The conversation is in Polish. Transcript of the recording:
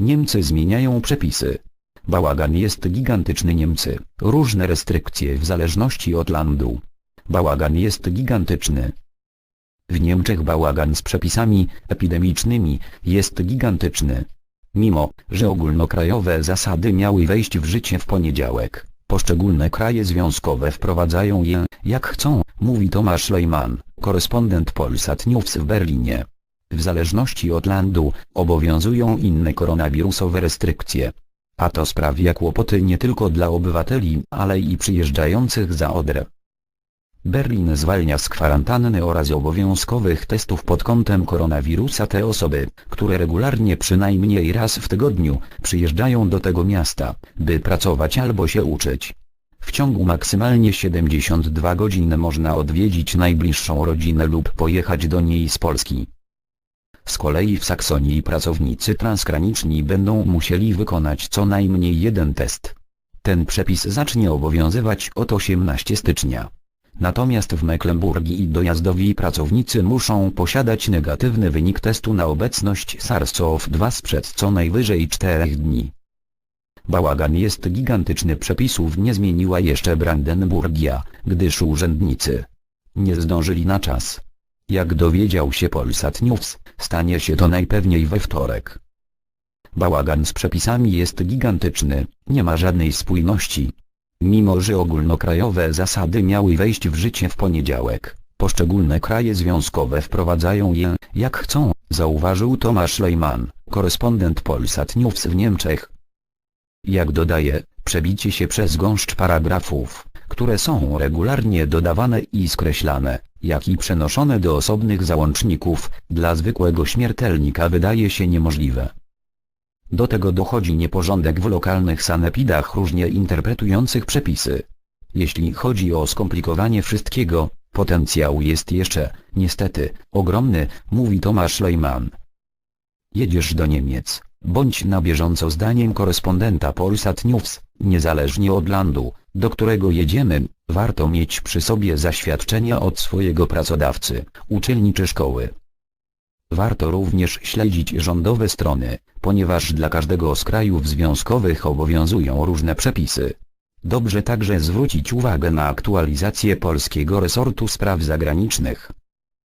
Niemcy zmieniają przepisy. Bałagan jest gigantyczny Niemcy, różne restrykcje w zależności od landu. Bałagan jest gigantyczny. W Niemczech bałagan z przepisami epidemicznymi jest gigantyczny. Mimo, że ogólnokrajowe zasady miały wejść w życie w poniedziałek, poszczególne kraje związkowe wprowadzają je, jak chcą, mówi Tomasz Lejman, korespondent Polsat News w Berlinie. W zależności od landu, obowiązują inne koronawirusowe restrykcje. A to sprawia kłopoty nie tylko dla obywateli, ale i przyjeżdżających za Odrę. Berlin zwalnia z kwarantanny oraz obowiązkowych testów pod kątem koronawirusa te osoby, które regularnie przynajmniej raz w tygodniu przyjeżdżają do tego miasta, by pracować albo się uczyć. W ciągu maksymalnie 72 godzin można odwiedzić najbliższą rodzinę lub pojechać do niej z Polski. Z kolei w Saksonii pracownicy transgraniczni będą musieli wykonać co najmniej jeden test. Ten przepis zacznie obowiązywać od 18 stycznia. Natomiast w Mecklenburgii dojazdowi pracownicy muszą posiadać negatywny wynik testu na obecność SARS-CoV-2 sprzed co najwyżej 4 dni. Bałagan jest gigantyczny przepisów nie zmieniła jeszcze Brandenburgia, gdyż urzędnicy nie zdążyli na czas. Jak dowiedział się Polsat News, stanie się to najpewniej we wtorek. Bałagan z przepisami jest gigantyczny, nie ma żadnej spójności. Mimo że ogólnokrajowe zasady miały wejść w życie w poniedziałek, poszczególne kraje związkowe wprowadzają je, jak chcą, zauważył Tomasz Lejman, korespondent Polsat News w Niemczech. Jak dodaje, przebicie się przez gąszcz paragrafów, które są regularnie dodawane i skreślane, jak i przenoszone do osobnych załączników, dla zwykłego śmiertelnika wydaje się niemożliwe. Do tego dochodzi nieporządek w lokalnych sanepidach różnie interpretujących przepisy. Jeśli chodzi o skomplikowanie wszystkiego, potencjał jest jeszcze, niestety, ogromny, mówi Tomasz Lejman. Jedziesz do Niemiec, bądź na bieżąco zdaniem korespondenta Polsat News, niezależnie od landu, do którego jedziemy, warto mieć przy sobie zaświadczenia od swojego pracodawcy, uczelni czy szkoły. Warto również śledzić rządowe strony, ponieważ dla każdego z krajów związkowych obowiązują różne przepisy. Dobrze także zwrócić uwagę na aktualizację polskiego resortu spraw zagranicznych.